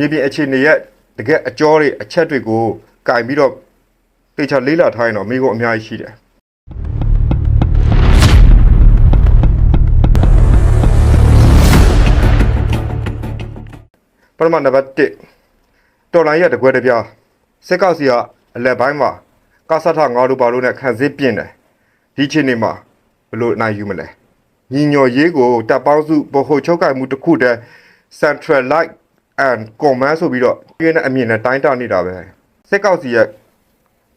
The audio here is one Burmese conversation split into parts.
မြေပြင်အခြေအနေရဲ့တကယ်အကျော်တွေအချက်တွေကိုကင်ပြီးတော့တေချာလေးလာထားရင်တော့မိကိုအများကြီးရှိတယ်ပထမနံပါတ်1တော်လိုင်းရဲ့တကွဲတပြားစစ်ကောက်စီကအလက်ပိုင်းမှာကာဆတ်ထငါတို့ဘာလို့နဲ့ခံစည်းပြင်းတယ်ဒီချိန်နေမှာဘလို့နိုင်ယူမလဲညီညော်ရေးကိုတပ်ပေါင်းစုဗဟိုချုပ်ကိုင်မှုတစ်ခုတည်း centralize and command ဆိုပြီးတော့ပြင်းတဲ့အမြင်နဲ့တိုင်းတာနေတာပဲစစ်ကောက်စီရဲ့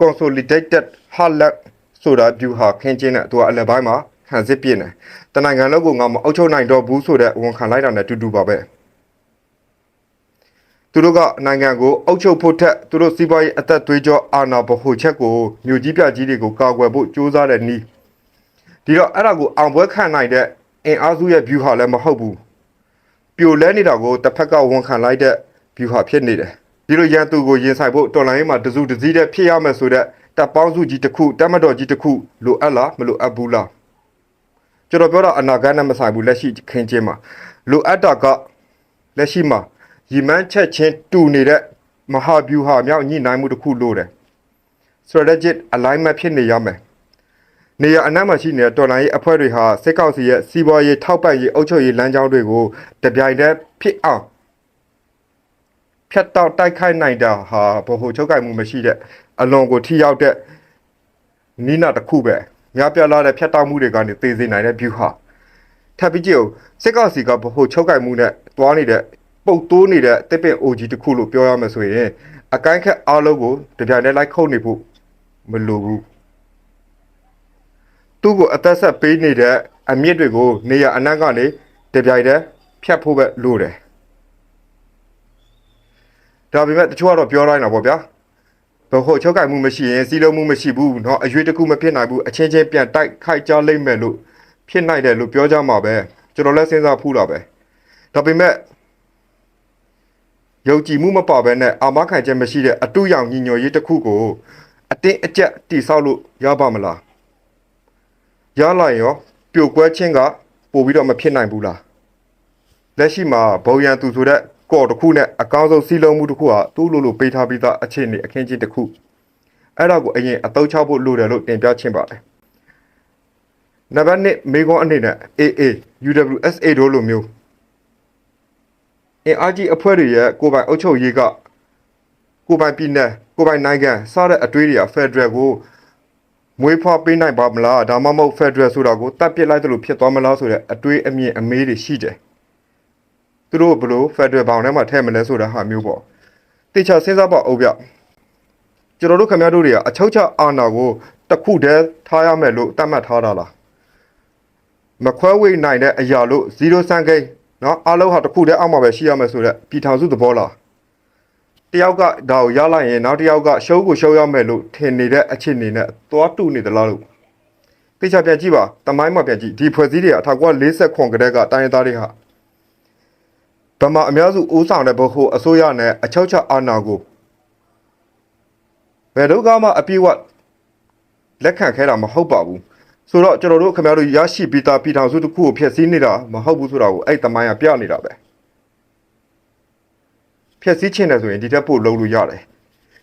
consolidated halak ဆိုတာ view ဟာခင်းချင်းတဲ့သူကအလက်ပိုင်းမှာခံစည်းပြင်းတယ်တနိုင်ငံလုံးကိုငါမအုပ်ချုပ်နိုင်တော့ဘူးဆိုတဲ့ဝန်ခံလိုက်တာနဲ့တူတူပါပဲသူတို့ကနိုင်ငံကိုအုပ်ချုပ်ဖို့ထက်သူတို့စီးပွားရေးအသက်သွေးကြောအာဏာဗဟိုချက်ကိုမြို့ကြီးပြကြီးတွေကိုကာကွယ်ဖို့ကြိုးစားတဲ့နီးဒီတော့အဲ့ဒါကိုအောင်ပွဲခံနိုင်တဲ့အင်အားစုရဲ့ view ဟာလည်းမဟုတ်ဘူး ပြိုလဲနေတာကိုတစ်ဖက်ကဝန်ခံလိုက်တဲ့ view ဟာဖြစ်နေတယ်ဒီလိုရန်သူကိုရင်ဆိုင်ဖို့တော်လိုင်းရေးမှာတစုတစည်းတဲ့ဖြစ်ရမယ်ဆိုတဲ့တပ်ပေါင်းစုကြီးတစ်ခုတပ်မတော်ကြီးတစ်ခုလိုအပ်လားမလိုအပ်ဘူးလားကျွန်တော်ပြောတာအနာဂတ်နဲ့မဆိုင်ဘူးလက်ရှိခင်းချင်းမှာလိုအပ်တာကလက်ရှိမှာရီမန်းချက်ချင်းတူနေတဲ့မဟာဗျူဟာမြောက်ညှိနှိုင်းမှုတစ်ခုလို့တယ် strategic alignment ဖြစ်နေရမယ် နေရအနက်မှာရှိနေတဲ့တော်လိုင်းရေးအဖွဲ့တွေဟာစစ်ကောက်စီရဲ့စီးပွားရေးထောက်ပံ့ရေးအုပ်ချုပ်ရေးလမ်းကြောင်းတွေကိုတပြိုင်တည်းဖြစ်အောင်ဖြတ်တောက်တိုက်ခိုက်နိုင်တာဟာဘ ਹੁ ချုပ်ကိုင်မှုမရှိတဲ့အလွန်ကိုထိရောက်တဲ့နိနာတစ်ခုပဲများပြားလာတဲ့ဖြတ်တောက်မှုတွေကနေသေစေနိုင်တဲ့ view ဟာထပ်ပြီးကြည့်အောင်စစ်ကောက်စီကဗဟိုချုပ်ကင်မှုနဲ့တွားနေတဲ့ပုတ်တိုးနေတဲ့တစ်ပင် OG တစ်ခုလို့ပြောရမယ်ဆိုရင်အကိုင်းခက်အားလုံးကိုတပြိုင်တည်းလိုက်ခုတ်နေဖို့မလိုဘူး သူ့ကိုအသက်ဆက်ပေးနေတဲ့အမြင့်တွေကိုနေရအနက်ကနေတပြိုင်တည်းဖြတ်ဖို့ပဲလိုတယ်ဒါပေမဲ့တချို့ကတော့ပြောတိုင်းတာပေါ့ဗျာဘဟိုချုပ်ကင်မှုမရှိရင်စီလုံးမှုမရှိဘူးเนาะအရွေးတစ်ခုမဖြစ်နိုင်ဘူးအချင်းချင်းပြန်တိုက်ခိုက်ကြလိမ့်မယ်လို့ ဖြစ်နိုင်တယ်လို့ပြောကြမှာပဲကျွန်တော်လည်းစဉ်းစားဖူးတာပဲဒါပေမဲ့ယုံကြည်မှုမပါဘဲနဲ့အာမခံချက်မရှိတဲ့အတူရောင်ညီညွတ်ရေးတစ်ခုကိုအတင်းအကျပ်တိဆောက်လို့ရပါမလား ရလိုက်ရောပြိုကွဲခြင်းကပို့ပြီးတော့မဖြစ်နိုင်ဘူးလားလက်ရှိမှာဘုံရန်သူဆိုတဲ့ကော်တစ်ခုနဲ့အကောင်းဆုံးစီလုံးမှုတစ်ခုဟာသူ့လိုလိုပေးထားပြီးသားအခြေအနေအခင်းချင်းတစ်ခုအဲ့ဒါကိုအရင်အသုံးချဖို့လိုတယ်လို့တင်ပြချင်းပါတယ်နံပါတ်1မေကွန်အနေနဲ့ AA UWSA တို့လိုမျိုးအင်အားကြီးအဖွဲ့တွေရဲ့ကိုယ်ပိုင်အုပ်ချုပ်ရေးကကိုယ်ပိုင်ပြည်နယ်ကိုယ်ပိုင်နိုင်ငံစတဲ့အတွေးတွေက Federal ကို မွေးဖွားပေးနိုင်ပါမလားဒါမှမဟုတ် Federal ဆိုတာကိုတတ်ပစ်လိုက်တယ်လို့ဖြစ်သွားမလားဆိုတဲ့အတွေးအမြင်အမေးတွေရှိတယ်သူတို့ဘလို့ Federal ဘောင်ထဲမှာထည့်မလဲဆိုတာဟာမျိုးပေါ့တေချာစဉ်းစားပါဦးဗျကျွန်တော်တို့ခင်ဗျားတို့တွေကအချုပ်ချအာဏာကိုတစ်ခုတည်းထားရမယ်လို့သတ်မှတ်ထားတာလား မခွဲဝေနိုင်တဲ့အရာလို့0စံကိန်းเนาะအားလုံးဟာတစ်ခုတည်းအောက်မှာပဲရှိရမယ်ဆိုတော့ပြည်ထောင်စုသဘောလား တယောက်ကဒါကိုရလိုက်ရင်နောက်တစ်ယောက်ကရှုံးကိုရှုံးရမယ်လို့ထင်နေတဲ့အခြေအနေနဲ့သွားတူနေသလားလို့သိချာပြန်ကြည့်ပါတမိုင်းမှာပြန်ကြည့်ဒီဖွဲ့စည်းတွေအထောက်က40ခွန်ကတဲ့ကတိုင်းရင်းသားတွေဟာဗမာအများစုဦးဆောင်တဲ့ဘဟုအစိုးရနဲ့အချုပ်ချအာဏာကိုဘယ်တော့မှအပြည့်အဝလက်ခံခဲတာမဟုတ်ပါဘူးဆိုတော့ကျွန်တော်တို့ခင်ဗျားတို့ရရှိပြီးသားပြည်ထောင်စုတစ်ခုကိုဖျက်ဆီးနေတာမဟုတ်ဘူးဆိုတာကိုအဲ့တမိုင်းကပြနေတာပဲ ဖျက်ဆီးခြင်းတယ်ဆိုရင်ဒီတက်ပို့လုံးလို့ရတယ်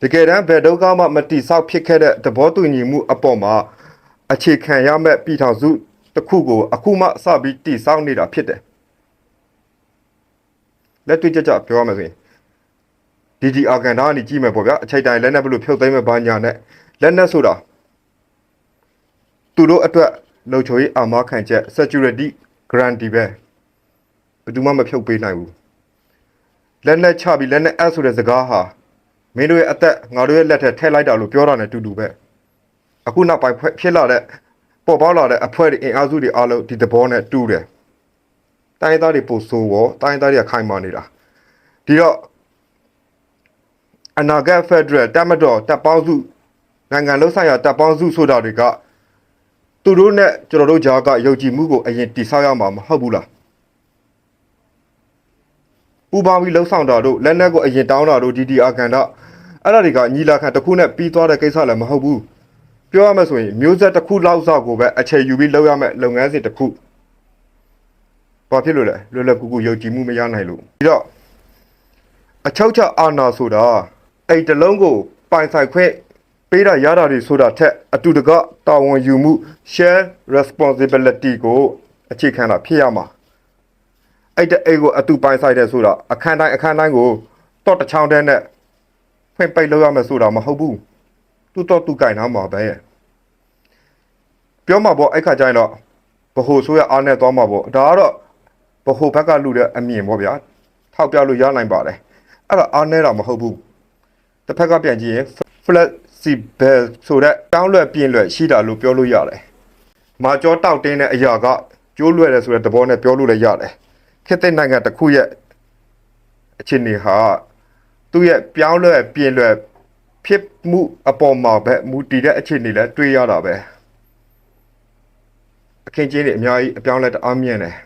တကယ်တမ်းဘယ်တော့မှမတိဆောက်ဖြစ်ခဲ့တဲ့သဘောတူညီမှုအပေါ်မှာအခြေခံရမဲ့ပြည်ထောင်စုတစ်ခုကိုအခုမှစပြီးတိဆောက်နေတာဖြစ်တယ်လက်တွေ့ကြကြပြောရမယ်ဆိုရင် DDR ကန်တာကနေကြည့်မယ်ပေါ့ဗျာအချိန်တိုင်းလက်နဲ့ဘယ်လိုဖြုတ်သိမ်းမဲ့ဘာညာနဲ့လက်နဲ့ဆိုတာသူတို့အတွက်လုံခြုံရေးအာမခံချက် security guarantee ပဲဘယ်သူမှမဖြုတ်ပေးနိုင်ဘူး လက်နဲ့ချပြီးလက်နဲ့အပ်ဆိုတဲ့စကားဟာမင်းတို့ရဲ့အသက်ငါတို့ရဲ့လက်ထက်ထည့်လိုက်တာလို့ပြောတာနဲ့တူတူပဲအခုနောက်ပိုင်းဖွဲ့ဖြစ်လာတဲ့ပေါ်ပေါက်လာတဲ့အဖွဲ့တွေအင်အားစုတွေအားလုံးဒီသဘောနဲ့တူတယ်တိုင်းသားတွေပို့ဆိုးရောတိုင်းသားတွေကခိုင်မာနေတာဒီတော့အနာဂတ်ဖက်ဒရယ်တပ်မတော်တပ်ပေါင်းစုနိုင်ငံလုံးဆိုင်ရာတပ်ပေါင်းစုဆိုတာတွေကသူတို့နဲ့ကျွန်တော်တို့ဂျာကယုံကြည်မှုကိုအရင်တိဆောက်ရမှာမဟုတ်ဘူးလား ပူပေါင်းပြီးလှုပ်ဆောင်တာတို့လက်နက်ကိုအရင်တောင်းတာတို့ DDR ကန်တော့အဲ့ဒါတွေကညီလာခံတစ်ခုနဲ့ပြီးသွားတဲ့ကိစ္စလည်းမဟုတ်ဘူးပြောရမယ်ဆိုရင်မျိုးဆက်တစ်ခုလောက်စောက်ကိုပဲအခြေယူပြီးလုပ်ရမယ်လုပ်ငန်းစဉ်တစ်ခုဘာဖြစ်လို့လဲလွယ်လွယ်ကူကူယုံကြည်မှုမရနိုင်လို့ပြီးတော့အချုပ်ချအာဏာဆိုတာအဲ့တလုံးကိုပိုင်ဆိုင်ခွင့်ပေးတာရတာတွေဆိုတာထက်အတူတကတာဝန်ယူမှု share responsibility ကိုအခြေခံတာဖြစ်ရမှာ အဲ့တဲ့အိတ်ကိုအတူပိုင်ဆိုင်တယ်ဆိုတာအခန်းတိုင်းအခန်းတိုင်းကိုတော့တစ်ချောင်းတည်းနဲ့ဖွင့်ပိတ်လို့ရမယ်ဆိုတာမဟုတ်ဘူးသူတော့သူကင်ထားမှာပဲပြောမှာပေါ့အဲ့ခါကျရင်တော့ဘဟုဆိုရအားနဲ့သွားမှာပေါ့ဒါကတော့ဘဟုဘက်ကလူတဲ့အမြင်ပေါ့ဗျာထောက်ပြလို့ရနိုင်ပါတယ်အဲ့ဒါအားနဲ့တာမဟုတ်ဘူးတစ်ဖက်ကပြန်ကြည့်ရင် flexible ဆိုတဲ့တောင်းလွယ်ပြင်းလွယ်ရှိတာလို့ပြောလို့ရတယ်မာကျောတောက်တင်းတဲ့အရာကကျိုးလွယ်တယ်ဆိုတဲ့သဘောနဲ့ပြောလို့လည်းရတယ် ခေတ်သစ်နိုင်ငံတစ်ခုရဲ့အခြေအနေဟာသူ့ရဲ့ပြောင်းလဲပြင်းလွယ်ဖြစ်မှုအပေါ်မှာပဲမူတည်တဲ့အခြေအနေလည်းတွေ့ရတာပဲအခင်းချင်းတွေအများကြီးအပြောင်းလဲတအားမြင့်တယ်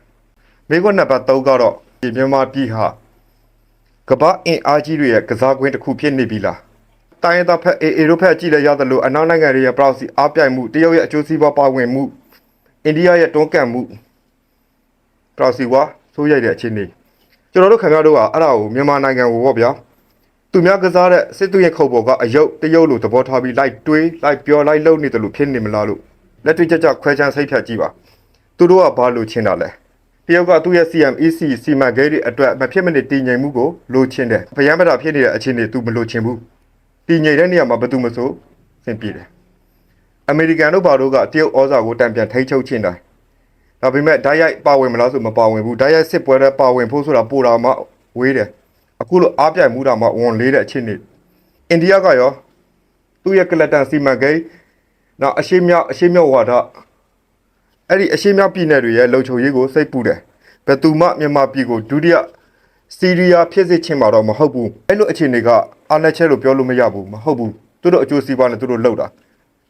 မိခွန်းနံပါတ်3ကတော့ဒီမြန်မာပြည်ဟာကမ္ဘာအင်အားကြီးတွေရဲ့ကစားကွင်းတစ်ခုဖြစ်နေပြီလားတိုင်းရင်းသားဖက်အေအေတို့ဖက်ကြည့်လဲရသလိုအနောက်နိုင်ငံတွေရဲ့ proxy အားပြိုင်မှုတရုတ်ရဲ့အကျိုးစီးပွားပါဝင်မှုအိန္ဒိယရဲ့တွန်းကန်မှု proxy ဝါ ဆိုးရိုက်တဲ့အခြေအနေကျွန်တော်တို့ခင်ဗျားတို့ကအဲ့ဒါကိုမြန်မာနိုင်ငံကိုပေါ့ဗျာသူများကစားတဲ့စစ်သူရဲ့ခုပ်ပေါ်ကအယုတ်တရုတ်လိုသဘောထားပြီးလိုက်တွေးလိုက်ပြောလိုက်လုံနေတယ်လို့ဖြစ်နေမလားလို့လက်တွေ့ကြကြခွဲခြမ်းစိတ်ဖြတ်ကြည့်ပါသူတို့ကဘာလို့ချင်းတာလဲတရုတ်ကသူ့ရဲ့ CMEC စီမံကိန်းတွေအတွက်မဖြစ်မနေတည်ငြိမ်မှုကိုလိုချင်တယ်ဗယံပတာဖြစ်နေတဲ့အခြေအနေသူမလိုချင်ဘူးတည်ငြိမ်တဲ့နေရာမှာဘယ်သူမဆိုဆင်ပြေတယ်အမေရိကန်တို့ဘာတို့ကတရုတ်ဩဇာကိုတံပြန်ထိန်းချုပ်ချင်တယ် ဒါပေမဲ့ဓာတ်ရိုက်ပါဝင်မလားဆိုမပါဝင်ဘူးဓာတ်ရိုက်စစ်ပွဲတွေပါဝင်ဖို့ဆိုတာပိုတာမှဝေးတယ်အခုလိုအားပြိုင်မှုတာမှဝန်လေးတဲ့အခြေအနေအိန္ဒိယကရောသူ့ရဲ့ကလတန်စီမံကိန်းနောက်အရှိမြောက်အရှိမြောက်ဝါဒအဲ့ဒီအရှိမြောက်ပြည်နယ်တွေရဲ့လုံခြုံရေးကိုစိတ်ပူတယ်ဘယ်သူမှမြန်မာပြည်ကိုဒုတိယစီးရီးယားဖြစ်စစ်ချင်းမှာတော့မဟုတ်ဘူးအဲ့လိုအခြေအနေကအာဏာချက်လို့ပြောလို့မရဘူးမဟုတ်ဘူးသူတို့အကျိုးစီးပွားနဲ့သူတို့လှုပ်တာ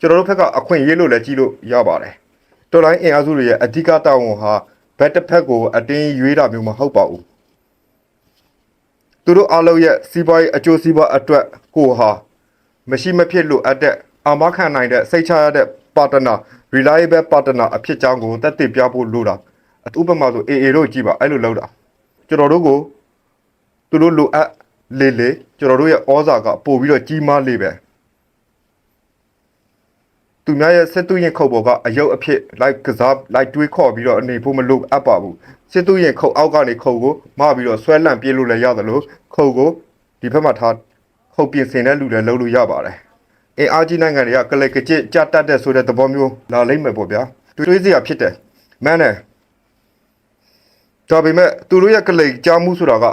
ကျွန်တော်တို့ဘက်ကအခွင့်အရေးလို့လည်းကြည့်လို့ရပါတယ် တော်လိုင်းအင်အားစုတွေရဲ့အဓိကတာဝန်ဟာဘက်တစ်ဖက်ကိုအတင်းရွေးတာမျိုးမဟုတ်ပါဘူးသူတို့အားလုံးရဲ့စီးပွားရေးအကျိုးစီးပွားအတွက်ကိုဟာမရှိမဖြစ်လို့အပ်တဲ့အာမခံနိုင်တဲ့စိတ်ချရတဲ့ partner reliable partner အဖြစ်ကြောင်းကိုတက်တည်ပြဖို့လိုတာဥပမာဆို AA တို့ကြည့်ပါအဲ့လိုလုပ်တာကျွန်တော်တို့ကိုသူတို့လိုအပ်လေလေကျွန်တော်တို့ရဲ့ဩဇာကပို့ပြီးတော့ကြီးမားလေပဲ သူများရဲ့စစ်သူရင်ခုတ်ပေါ်ကအယုတ်အဖြစ်လိုက်ကစားလိုက်တွေးခေါ်ပြီးတော့အနေဖို့မလုပ်အပ်ပါဘူးစစ်သူရင်ခုတ်အောက်ကနေခုတ်ကိုမပြီးတော့ဆွဲလန့်ပြေးလို့လည်းရတယ်လို့ခုတ်ကိုဒီဘက်မှာထားခုတ်ပြင်ဆင်တဲ့လူတွေလုံးလို့ရပါတယ်အင်အားကြီးနိုင်ငံတွေကကလစ်ကကြစ်ကြတတ်တဲ့ဆိုတဲ့သဘောမျိုးလာလိမ့်မယ်ပေါ့ဗျာတွေးစရာဖြစ်တယ်မန်းတယ်ဒါပေမဲ့သူတို့ရဲ့ကလိတ်ကြားမှုဆိုတာက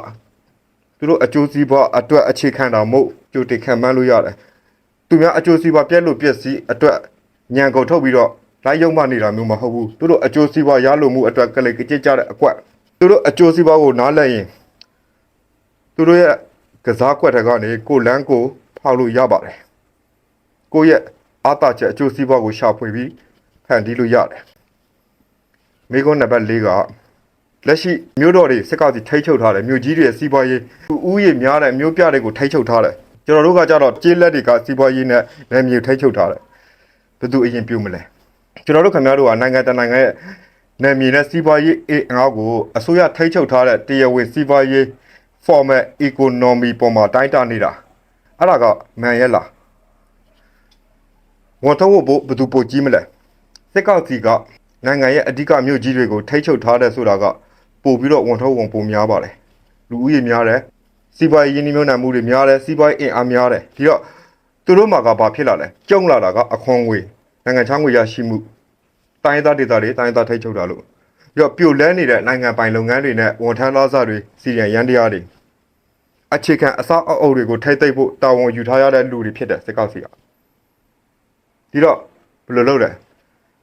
သူတို့အကျိုးစီးပွားအတွက်အခြေခံတာမဟုတ်ကြိုတင်ခံမှန်းလို့ရတယ်သူများအကျိုးစီးပွားပြက်လို့ပြက်စီးအတွက် ညံကုန်ထုတ်ပြီးတော့လိုက်ရုံမှနေတာမျိုးမဟုတ်ဘူးသူတို့အကျိုးစီးပွားရလို့မှုအတွက်ကလိတ်ကြစ်ကြတဲ့အကွက်သူတို့အကျိုးစီးပွားကိုနားလည်ရင်သူတို့ရဲ့ကစားကွက်တွေကနေကိုလန်းကိုဖောက်လို့ရပါတယ်ကိုယ့်ရဲ့အာတာချက်အကျိုးစီးပွားကိုရှာဖွေပြီးဖန်တီးလို့ရတယ်မိကုန်းနံပါတ်၄ကလက်ရှိမြို့တော်တွေစစ်ကောင်စီထိချုပ်ထားတယ်မြို့ကြီးတွေစီးပွားရေးဥဥယျာဉ်များတဲ့မြို့ပြတွေကိုထိချုပ်ထားတယ်ကျွန်တော်တို့ကကြတော့ကျေးလက်တွေကစီးပွားရေးနဲ့နယ်မြေထိချုပ်ထားတယ် ဘယ်သူအရင်ပြုမလဲကျွန်တော်တို့ခင်ဗျားတို့ကနိုင်ငံတကာနိုင်ငံရဲ့နယ်မြေနဲ့စီးပွားရေးအင်အားကိုအစိုးရထိချုပ်ထားတဲ့တရားဝင်စီးပွားရေး formal economy ပေါ်မှာတိုင်းတာနေတာအဲ့ဒါကမှန်ရဲ့လားဝန်ထုံးဖို့ဘယ်သူပိုကြီးမလဲစစ်ကောင်စီကနိုင်ငံရဲ့အဓိကမြို့ကြီးတွေကိုထိချုပ်ထားတဲ့ဆိုတာကပို့ပြီးတော့ဝန်ထုံးဝန်ပိုများပါတယ်လူဦးရေများတယ်စီးပွားရေးရင်းနှီးမြှုပ်နှံမှုတွေများတယ်စီးပွားရေးအင်အားများတယ်ဒီတော့သူတို့မှာကဘာဖြစ်လာလဲကျုံလာတာကအခွန်ငွေ နိုင်ငံခြားငွေရရှိမှုတိုင်းဒေသဒေသတွေတိုင်းဒေသထိချုပ်တာလို့ပြီးတော့ပြိုလဲနေတဲ့နိုင်ငံပိုင်လုပ်ငန်းတွေနဲ့ဝန်ထမ်းသားစားတွေစီရန်ရန်တရားတွေအခြေခံအစောက်အအုပ်တွေကိုထိမ့်သိမ့်ဖို့တာဝန်ယူထားရတဲ့လူတွေဖြစ်တယ်စစ်ကောက်စီကဒီတော့ဘယ်လိုလုပ်လဲ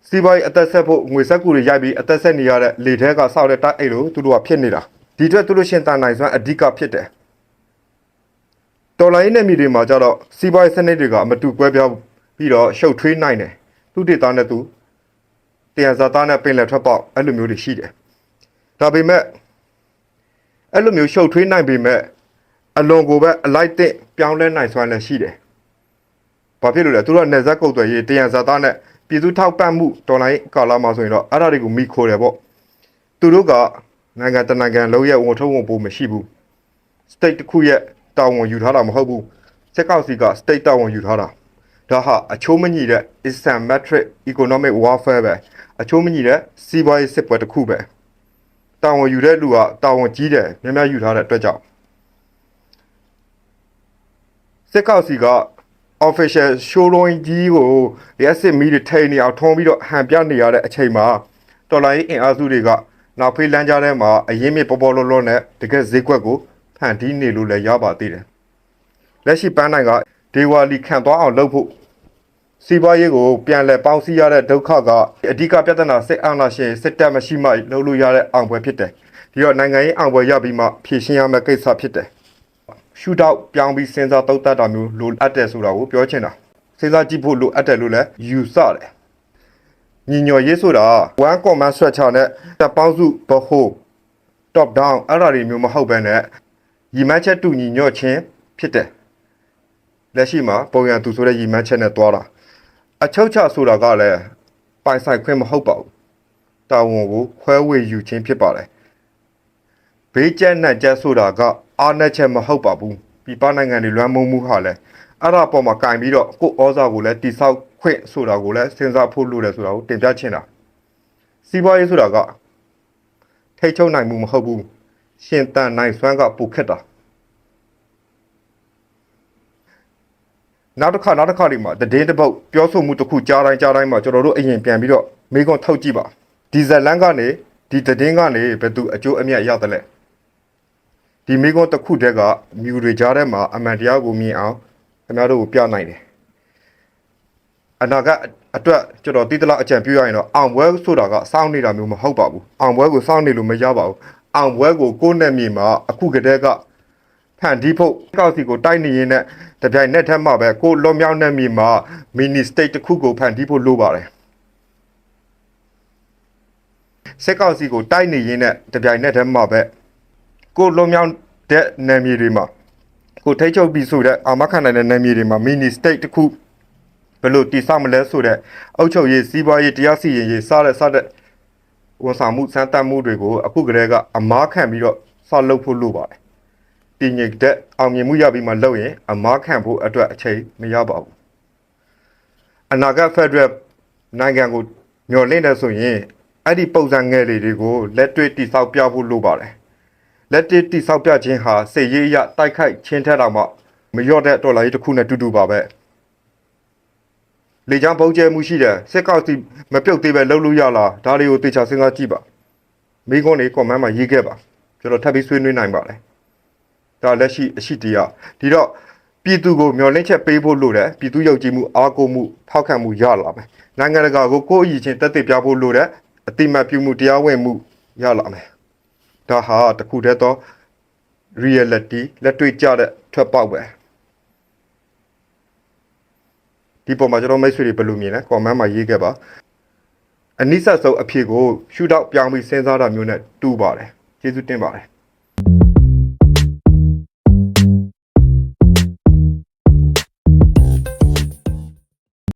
စီးပွားရေးအသက်ဆက်ဖို့ငွေဆက်ကူတွေရိုက်ပြီးအသက်ဆက်နေရတဲ့လေထဲကစောက်တဲ့တိုက်အိတ်လို့သူတို့ကဖြစ်နေတာဒီအတွက်သူတို့ရှင်တာနိုင်စွမ်းအဓိကဖြစ်တယ်တော်လိုင်းနဲ့မြေတွေမှာကြတော့စီးပွားရေးစနစ်တွေကအမတူကွဲပြားပြီးတော့ရှုပ်ထွေးနိုင်တယ် သူဒေတာနဲ့သူတရားဇာတာနဲ့ပင်လယ်ထွက်ပေါက်အဲ့လိုမျိုးတွေရှိတယ်ဒါပေမဲ့အဲ့လိုမျိုးရှုပ်ထွေးနိုင်ပေမဲ့အလွန်ကိုပဲအလိုက်တဲ့ပြောင်းလဲနိုင်စွမ်းလည်းရှိတယ်ဘာဖြစ်လို့လဲသူတို့ကနေဇက်ကုတ်တွေရေးတရားဇာတာနဲ့ပြည်သူထောက်ပံ့မှုတော်လိုင်းကာလာမှာဆိုရင်တော့အဲ့ဒါတွေကိုမိခိုးတယ်ပေါ့သူတို့ကနိုင်ငံတနိုင်ငံလုံးရဲ့ဝန်ထုံးဝန်ပိုးမရှိဘူး state တစ်ခုရဲ့တာဝန်ယူထားတာမဟုတ်ဘူးစစ်ကောင်စီက state တာဝန်ယူထားတာ ဒါဟာအချိုးမညီတဲ့ asymmetric economic warfare ပဲအချိုးမညီတဲ့စီးပွားရေးစစ်ပွဲတစ်ခုပဲတာဝန်ယူတဲ့လူကတာဝန်ကြီးတယ်များများယူထားတဲ့အတွက်ကြောင့်စစ်ကောင်စီက official showroom ကြီးကိုရက်စစ်မီတွေထိန်နေအောင်ထုံးပြီးတော့ဟန်ပြနေရတဲ့အချိန်မှာတော်လိုင်းအင်အားစုတွေကနောက်ဖေးလမ်းကြားထဲမှာအရင်မြပေါ်ပေါ်လောလောနဲ့တကယ်ဈေးကွက်ကိုဖန်တီးနေလို့လည်းရပါသေးတယ်လက်ရှိပန်းနိုင်ကဒေဝါလီခံသွားအောင်လုပ်ဖို့ စီးပွားရေးကိုပြန်လည်ပေါင်းစည်းရတဲ့ဒုက္ခကအဓိကပြဿနာစစ်အာဏာရှင်စစ်တပ်မရှိမှလုပ်လို့ရတဲ့အောင်ပွဲဖြစ်တယ်ဒီတော့နိုင်ငံရေးအောင်ပွဲရပြီးမှဖြည့်ရှင်းရမယ့်ကိစ္စဖြစ်တယ်ရှူတောက်ပြောင်းပြီးစဉ်းစားသုံးသပ်တာမျိုးလိုအပ်တယ်ဆိုတာကိုပြောချင်တာစဉ်းစားကြည့်ဖို့လိုအပ်တယ်လို့လည်းယူဆတယ်ညီညွတ်ရေးဆိုတာ one command structure နဲ့တပ်ပေါင်းစုဘဟု top down အဲ့ဒါတွေမျိုးမဟုတ်ဘဲနဲ့ညီမချက်တူညီညွတ်ခြင်းဖြစ်တယ်လက်ရှိမှာပုံရံသူဆိုတဲ့ညီမချက်နဲ့တွားတာ အချုပ်ချဆိုတာကလည်းပိုင်ဆိုင်ခွင့်မဟုတ်ပါဘူးတာဝန်ကိုခွဲဝေယူခြင်းဖြစ်ပါတယ်ဘေးကျက်နဲ့ကျက်ဆိုတာကအားနဲ့ချက်မဟုတ်ပါဘူးပြပနိုင်ငံတွေလွမ်းမိုးမှုဟာလဲအဲ့ဒါပေါ်မှာကင်ပြီးတော့ကိုဩဇာကိုလည်းတိဆောက်ခွင့်ဆိုတာကိုလည်းစဉ်းစားဖို့လိုတယ်ဆိုတာကိုတင်ပြချင်တာစီးပွားရေးဆိုတာကထိတ်ချုံနိုင်မှုမဟုတ်ဘူးရှင်တန်နိုင်စွမ်းကပူခက်တာ နောက်တစ်ခါနောက်တစ်ခါဒီမှာတည်င်းတစ်ပုတ်ပြောဆိုမှုတစ်ခုကြားတိုင်းကြားတိုင်းမှာကျွန်တော်တို့အရင်ပြန်ပြီးတော့မိကွန်ထုတ်ကြည့်ပါဒီဇက်လန်ကနေဒီတည်င်းကနေဘယ်သူအကျိုးအမြတ်ရတယ်လဲဒီမိကုန်းတစ်ခုတည်းကမြူတွေကြားထဲမှာအမှန်တရားကိုမြင်အောင်ခင်ဗျားတို့ကိုပြနိုင်တယ်အနာကအတွက်ကျွန်တော်တိတလအကြံပြုရရင်တော့အောင်ပွဲဆိုတာကစောင့်နေတာမျိုးမဟုတ်ပါဘူးအောင်ပွဲကိုစောင့်နေလို့မရပါဘူးအောင်ပွဲကိုကိုယ်နဲ့မြေမှာအခုကတည်းက ဖန်တီးဖို့ကောက်စီကိုတိုက်နေရင်နဲ့တပြိုင်နက်တည်းမှာပဲကိုလွန်မြောက်တဲ့မြေမှာမီနီစတိတ်တစ်ခုကိုဖန်တီးဖို့လိုပါတယ်စက်ကောက်စီကိုတိုက်နေရင်နဲ့တပြိုင်နက်တည်းမှာပဲကိုလွန်မြောက်တဲ့နယ်မြေတွေမှာကိုထိတ်ချုပ်ပြီးဆိုတဲ့အာမခံနိုင်တဲ့နယ်မြေတွေမှာမီနီစတိတ်တစ်ခုဘယ်လိုတည်ဆောက်မလဲဆိုတဲ့အုပ်ချုပ်ရေးစီးပွားရေးတရားစီရင်ရေးစတဲ့စတဲ့ဝန်ဆောင်မှုစမ်းသပ်မှုတွေကိုအခုကတည်းကအမားခံပြီးတော့ဆောက်လုပ်ဖို့လိုပါတယ် တည်ငြိမ်တဲ့အောင်မြင်မှုရပြီးမှလုပ်ရင်အမားခံဖို့အတွက်အချိန်မရပါဘူးအနာဂတ်ဖက်ဒရယ်နိုင်ငံကိုမျှော်လင့်တယ်ဆိုရင်အဲ့ဒီပုံစံငယ်လေးတွေကိုလက်တွေ့တည်ဆောက်ပြဖို့လိုပါတယ်လက်တစ်တိဆောက်ပြခြင်းဟာစေရေးအရတိုက်ခိုက်ချင်းထက်တော့မှမလျော့တဲ့ဒေါ်လာကြီးတစ်ခုနဲ့တူတူပါပဲလေကြောင်းပုံကျဲမှုရှိတယ်စစ်ကောက်စီမပြုတ်သေးပဲလှုပ်လို့ရလားဒါတွေကိုသေချာစဉ်းစားကြည့်ပါမိကွန်းလေးကွန်မန့်မှာရေးခဲ့ပါကျွန်တော်ထပ်ပြီးဆွေးနွေးနိုင်ပါတယ် ဒါလက်ရှိအရှိတရားဒီတော့ပြည်သူကိုမျှော်လင့်ချက်ပေးဖို့လိုတယ်ပြည်သူယုံကြည်မှုအားကိုးမှုထောက်ခံမှုရလာမယ်နိုင်ငံတကာကိုကိုယ့်အရေးချင်းတက်တည်ပြဖို့လိုတယ်အတိမတ်ပြုမှုတရားဝင်မှုရလာမယ်ဒါဟာတခုတည်းသော reality လက်တွေ့ကြတဲ့ထွက်ပေါက်ပဲဒီပုံမှာကျွန်တော်မိတ်ဆွေတွေဘယ်လိုမြင်လဲ comment မှာရေးခဲ့ပါအနိစ္စဆုံးအဖြစ်ကိုရှုထောက်ပြောင်းပြီးစဉ်းစားတာမျိုးနဲ့တူပါတယ်ကျေးဇူးတင်ပါတယ်